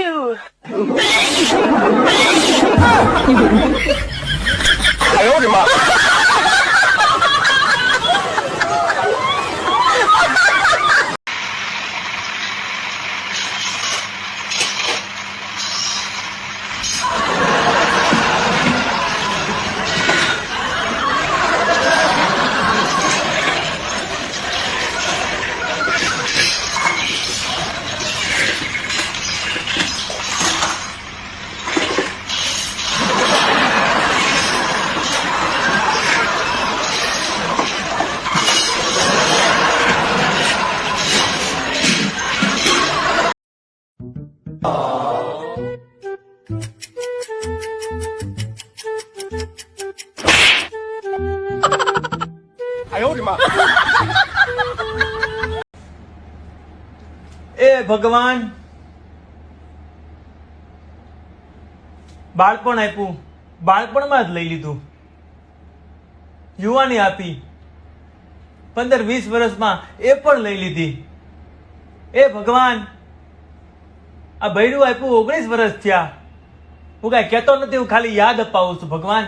You. 哎呦我的妈！ એ ભગવાન બાળપણ આપ્યું બાળપણમાં જ લઈ લીધું યુવાની આપી પંદર વીસ વર્ષમાં એ પણ લઈ લીધી એ ભગવાન આ ભૈરું આપ્યું ઓગણીસ વર્ષ થયા. હું કાંઈ કહેતો નથી, હું ખાલી યાદ અપાવું છું, ભગવાન.